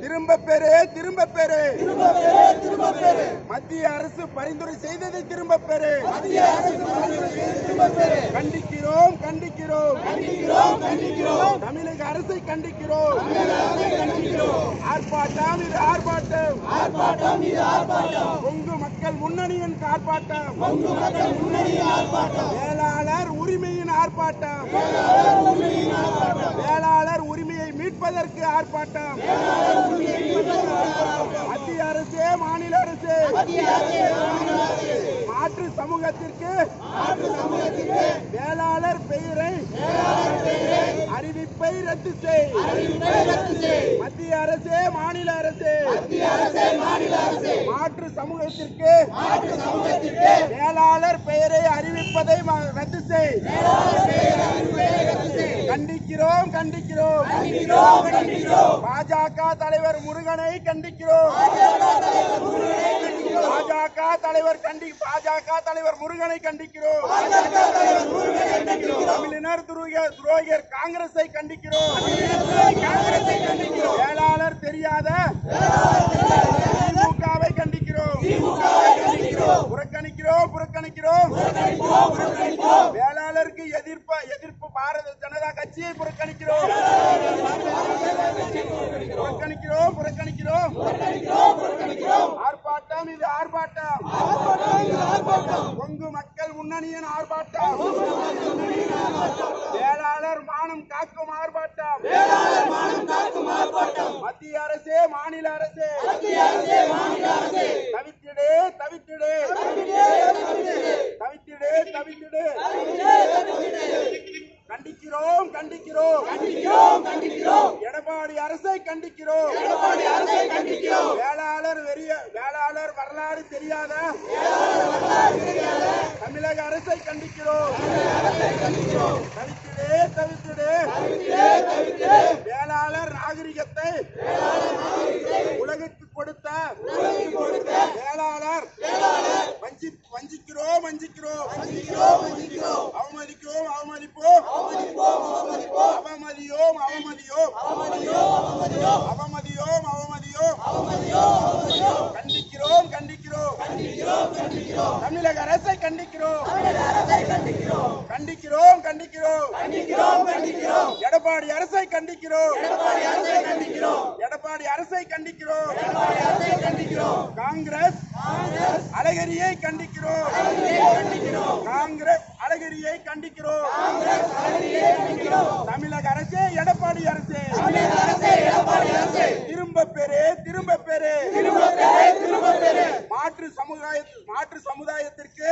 திரும்ப பெறு திரும்ப பெறு. மத்திய அரசு பரிந்துரை செய்ததை திரும்ப பெறு. கண்டிக்கிறோம் கண்டிக்கிறோம். தமிழக அரசை கண்டிக்கிறோம். ஆர்ப்பாட்டம் இது ஆர்ப்பாட்டம். கொங்கு மக்கள் முன்னணியின் ஆர்ப்பாட்டம். வேளாளர் உரிமையின் ஆர்ப்பாட்டம். வேளாளர் மீட்பதற்கு ஆர்ப்பாட்டம். மத்திய அரசே மாநில அரசு. மாற்று சமூகத்திற்கு வேளாளர் பெயரை அறிவிப்பை ரத்து செய். மத்திய அரசே மாநில அரசே. மாற்று சமூகத்திற்கு வேளாளர் பெயரை அறிவிப்பதை ரத்து செய். கண்டிக்கிறோம் கண்டிக்கிறோம். பாஜக தலைவர் முருகனை கண்டிக்கிறோம். பாஜக தலைவர் கண்டி பாஜக தலைவர் முருகனை கண்டிக்கிறோம். தமிழினர் துரோக துரோகியர் காங்கிரஸை கண்டிக்கிறோம். வேளாளர் தெரியாத மக்கள் முன்னணியின் ஆர்ப்பாட்டம். வேளாளர் மானம் காக்கும் ஆர்ப்பாட்டம். மத்திய அரசே மாநில அரசே. தவித்திடு தவித்திடு தவித்திடு தவித்திடு கண்டிக்கிறோம் கண்டிக்கிறோம். எடப்பாடி அரசை கண்டிக்கிறோம். வேளாளர் வெறிய வேளாளர் வரலாறு தெரியாத தமிழக அரசை கண்டிக்கிறோம். தவித்திடு தவித்திடு. வேளாளர் நாகரிகத்தை தமிழக அரசை கண்டிக்கிறோம். கண்டிக்கிறோம். கண்டிக்கிறோம் எடப்பாடி அரசை கண்டிக்கிறோம். எடப்பாடி அரசை கண்டிக்கிறோம். காங்கிரஸ் அழகிரியை கண்டிக்கிறோம். காங்கிரஸ் அழகிரியை கண்டிக்கிறோம். தமிழக அரசே எடப்பாடி அரசே திரும்ப பெறு திரும்ப பெறு மாற்று சமுதாய மாற்று சமுதாயத்திற்கு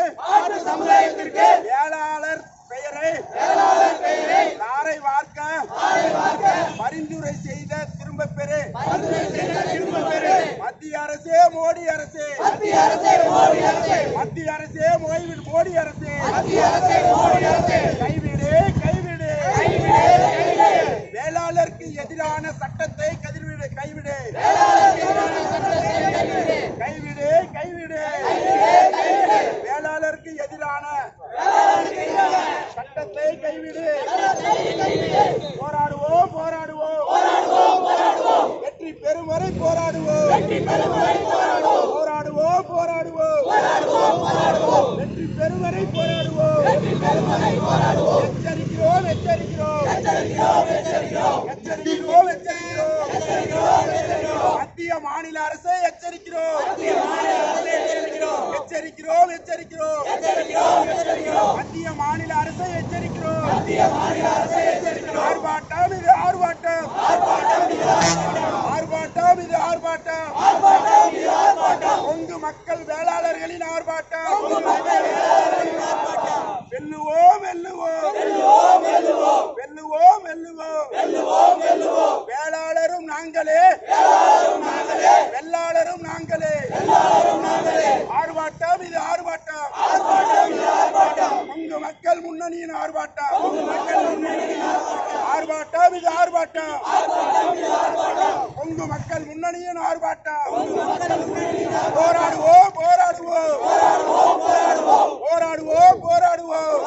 சமுதாயத்திற்கு வேளாளர் பெயரை நாரை வார்க்க பரிந்துரை செய்த திரும்ப பெறு மத்திய அரசே மோடி அரசே மத்திய அரசே மோடி மோடி அரசே கைவிடு கைவிடு வேளாளருக்கு எதிரான சட்டத்தை கதிர்விடு கைவிடு கைவிடு கைவிடு வேளாளருக்கு எதிரான சட்டத்தை கைவிடு. போராடுவோம் போராடுவோம். வெற்றி பெறும் வரை போராடுவோம். போராடுவோம் போராடுவோம். வெற்றி பெறும் வரை போராடுவோம். எச்சரிக்கிறோம் எச்சரிக்கிறோம். எச்சரிக்கிறோம் எச்சரிக்கிறோம். மத்திய மாநில அரசை எச்சரிக்கிறோம். எச்சரிக்கிறோம். எச்சரிக்கிறோம் மத்திய மாநில அரசை எச்சரிக்கிறோம். ஆர்ப்பாட்டம் இது ஆர்ப்பாட்டம். ஆர்ப்பாட்டம் இது ஆர்ப்பாட்டம். கொங்கு மக்கள் வேளாளர்களின் ஆர்ப்பாட்டம் வெல்லுவோம் வெல்லுவோம் வெல்லுவோம் வெல்லுவோம் வேளாளரும் நாங்களே வெள்ளாளரும் நாங்களே ஆர்ப்பாட்டம் இது ஆர்ப்பாட்டம் கொங்கு உண்மையின் ஆர்ப்பாட்டம். ஆர்ப்பாட்டம் இது ஆர்ப்பாட்டம். கொங்கு மக்கள் முன்னணியின் ஆர்ப்பாட்டம். போராடுவோம் போராடுவோம். போராடுவோம் போராடுவோம்.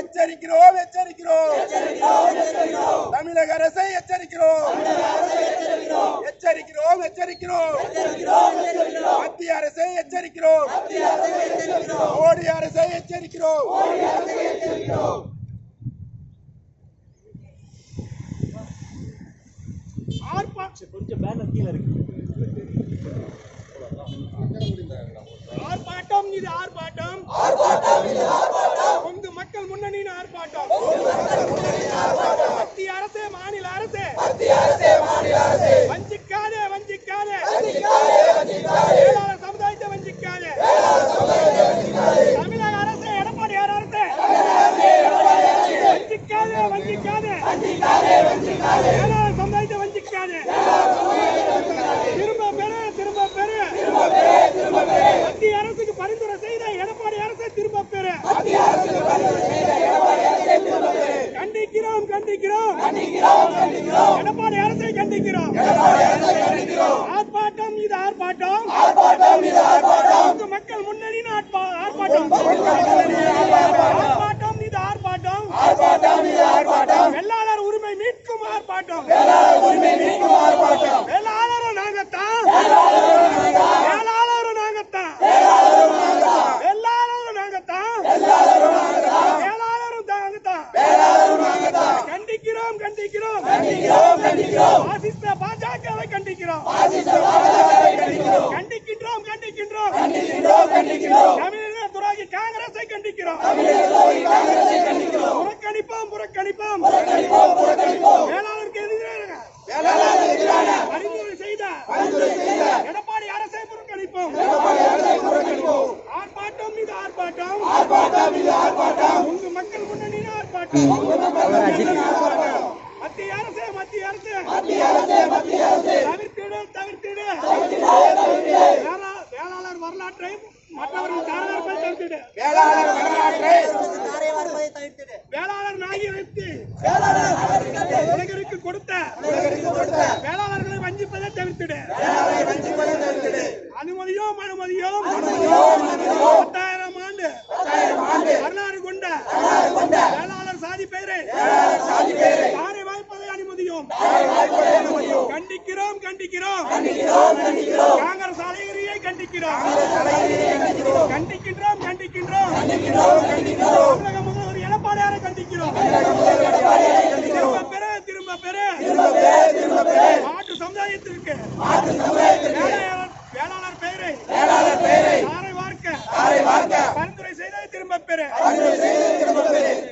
எச்சரிக்கிறோம் எச்சரிக்கிறோம். தமிழக தமிழக அரசை எச்சரிக்கிறோம். எச்சரிக்கிறோம். எச்சரிக்கிறோம் மத்திய அரசை எச்சரிக்கிறோம். மோடி அரசை எச்சரிக்கிறோம். ஆர்ப்பாட்டம். கொஞ்சம் பேனர் கீழே இருக்கு. ஆர்ப்பாட்டம் இது ஆர்ப்பாட்டம். உந்து மக்கள் முன்னணியின் ஆர்ப்பாட்டம். மத்திய அரசு மாநில அரசு. வஞ்சிக்காதே வஞ்சிக்காதே வேளாளர் சமுதாயத்தை வஞ்சிக்காதே தமிழக அரசு எடப்பாடியார் அரசு வஞ்சிக்காதே வஞ்சிக்காதே வேளாளர் சமுதாயத்தை வஞ்சிக்காதே திரும்ப பெறு திரும்ப பெறு மத்திய அரசுக்கு பரிந்துரை செய்த எடப்பாடி அரசை திரும்ப பெறு கண்டிக்கிறோம் கண்டிக்கிறோம் எடப்பாடி அரசை கண்டிக்கிறோம் ஆர்ப்பாட்டம் இது ஆர்ப்பாட்டம் இந்து மக்கள் முன்னணியின் ஆர்ப்பா- ஆர்ப்பாட்டம் ஆர்ப்பாட்டம் இது ஆர்ப்பாட்டம் வெள்ளாளர் உரிமை மீட்கும் ஆர்ப்பாட்டம் வேளாளரும் நாங்கத்தான் வேளாளரும் நாங்கத்தான் வெள்ளாளரும் நாங்கத்தான் வேளாளரும் நாங்கத்தான் கண்டிக்கிறோம் கண்டிக்கிறோம் பாசிஸ்த பாஜகவை கண்டிக்கிறோம். கண்டிக்கின்றோம் கண்டிக்கின்றோம். தமிழக துரோகி காங்கிரஸை கண்டிக்கிறோம். புறக்கணிப்போம் புறக்கணிப்போம். வேளாளருக்கு எதிராக. பரிந்துரை செய்த எடப்பாடி அரசை புறக்கணிப்போம். ஆர்ப்பாட்டம் மீது ஆர்ப்பாட்டம். உங்க மக்கள் முன்னணியின் ஆர்ப்பாட்டம். மத்திய அரசு மத்திய அரசு. தவிர்த்திடு தவிர்த்திடு வேளா- வேளாளர் வரலாற்றை மற்றவர்கள் தாராளர்கள் தவிர்த்திடு. வேளாளர் வரலாற்றை வேளாளர் நாகி வைத்து உலகருக்கு கொடுத்த வேளாளர்களை வஞ்சிப்பதை தவிர்த்திடு. அனுமதியோம் அனுமதியோம். பத்தாயிரம் ஆண்டு வரலாறு கொண்ட வேளாளர் சாதி பெயரை தாரை வாய்ப்பதை அனுமதியோம்? கண்டிக்கிறோம் கண்டிக்கிறோம். காங்கிரஸ் அலைகரியை கண்டிக்கிறோம். கண்டிக்கின்றோம் கண்டிக்கின்றோம் தமிழக முதல்வர் எடப்பாடியாரை கண்டிக்கிறோம். திரும்ப பெற திரும்ப பெறு. மாற்று சமுதாயத்திற்கு. வேளாளர் வேளாளர் பெயரை தாரை வார்க்க பரிந்துரை செய்ததை திரும்ப பெறு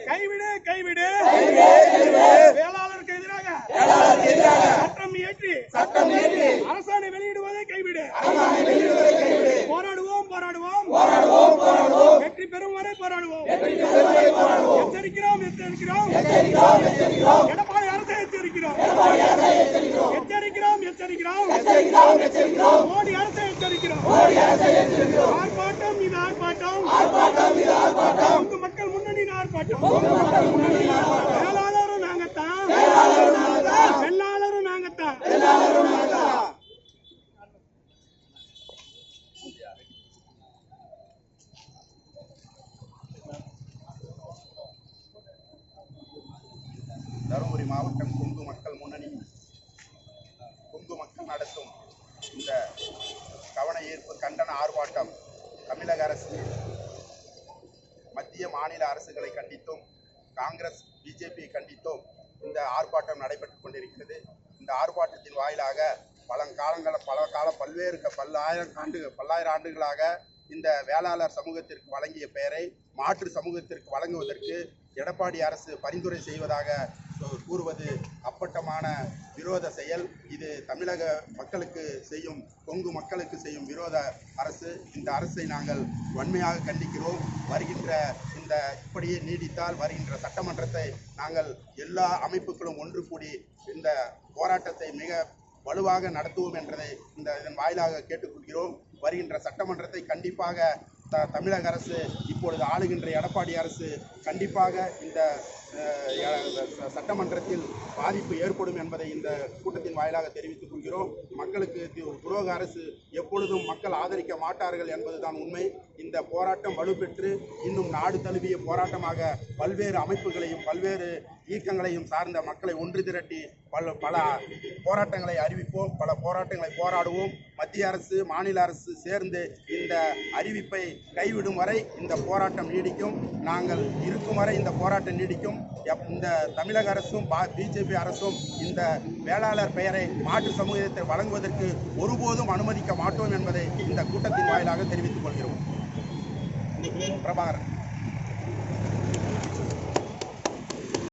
கைவிடு கைவிடு வேளாளருக்கு எதிராக சட்டம் இயற்றி அரசாணை வெளியிடுவதை கைவிடு போராடுவோம் போராடுவோம் வெற்றி பெறும் வரை போராடுவோம் எச்சரிக்கிறோம் எச்சரிக்கிறோம். எடப்பாடி அரசை எச்சரிக்கிறோம். எச்சரிக்கிறோம். எச்சரிக்கிறோம் மோடி அரசை எச்சரிக்கிறோம். ஆர்ப்பாட்டம் இது ஆர்ப்பாட்டம். உங்க மக்கள் முன்னணியின் ஆர்ப்பாட்டம். வேளாளரும் நாங்கத்தான் வெள்ளாளரும் நாங்கத்தான் தருமபுரி மாவட்டம் கொங்கு மக்கள் முன்னணி கொங்கு மக்கள் நடத்தும் இந்த கவன ஈர்ப்பு கண்டன ஆர்ப்பாட்டம் தமிழக அரசு மத்திய மாநில அரசுகளை கண்டித்தும் காங்கிரஸ் பிஜேபியை கண்டித்தும் இந்த ஆர்ப்பாட்டம் நடைபெற்று கொண்டிருக்கிறது. இந்த ஆர்ப்பாட்டத்தின் வாயிலாக பழங்காலங்கள பல கால பல்வேறு பல்லாயிரம் ஆண்டு பல்லாயிரம் ஆண்டுகளாக இந்த வேளாளர் சமூகத்திற்கு வழங்கிய பெயரை மாற்று சமூகத்திற்கு வழங்குவதற்கு எடப்பாடி அரசு பரிந்துரை செய்வதாக கூறுவது அப்பட்டமான விரோத செயல். இது தமிழக மக்களுக்கு செய்யும் கொங்கு மக்களுக்கு செய்யும் விரோத அரசு. இந்த அரசை நாங்கள் வன்மையாக கண்டிக்கிறோம். வருகின்ற இந்த இப்படியே நீடித்தால் வருகின்ற சட்டமன்றத்தை நாங்கள் எல்லா அமைப்புகளும் ஒன்று கூடி இந்த போராட்டத்தை மிக வலுவாக நடத்துவோம் என்றதை இந்த இதன் வாயிலாக கேட்டுக்கொள்கிறோம். வருகின்ற சட்டமன்றத்தை கண்டிப்பாக த தமிழக அரசு இப்பொழுது ஆளுகின்ற எடப்பாடி அரசு கண்டிப்பாக இந்த சட்டமன்றத்தில் பாதிப்பு ஏற்படும் என்பதை இந்த கூட்டத்தின் வாயிலாக தெரிவித்துக் கொள்கிறோம். மக்களுக்கு துரோக அரசு எப்பொழுதும் மக்கள் ஆதரிக்க மாட்டார்கள் என்பதுதான் உண்மை. இந்த போராட்டம் வலுப்பெற்று இன்னும் நாடு தழுவிய போராட்டமாக பல்வேறு அமைப்புகளையும் பல்வேறு இயக்கங்களையும் சார்ந்த மக்களை ஒன்று திரட்டி பல பல போராட்டங்களை அறிவிப்போம். பல போராட்டங்களை போராடுவோம். மத்திய அரசு மாநில அரசு சேர்ந்து இந்த அறிவிப்பை கைவிடும் வரை இந்த போராட்டம் நீடிக்கும். நாங்கள் இருக்கும் வரை இந்த போராட்டம் நீடிக்கும். எப்- இந்த தமிழக அரசும் பிஜேபி அரசும் இந்த வேளாளர் பெயரை மாற்று சமூகத்தை வழங்குவதற்கு ஒருபோதும் அனுமதிக்க மாட்டோம் என்பதை இந்த கூட்டத்தின் வாயிலாக தெரிவித்துக் கொள்கிறோம். பிரபாகரன்.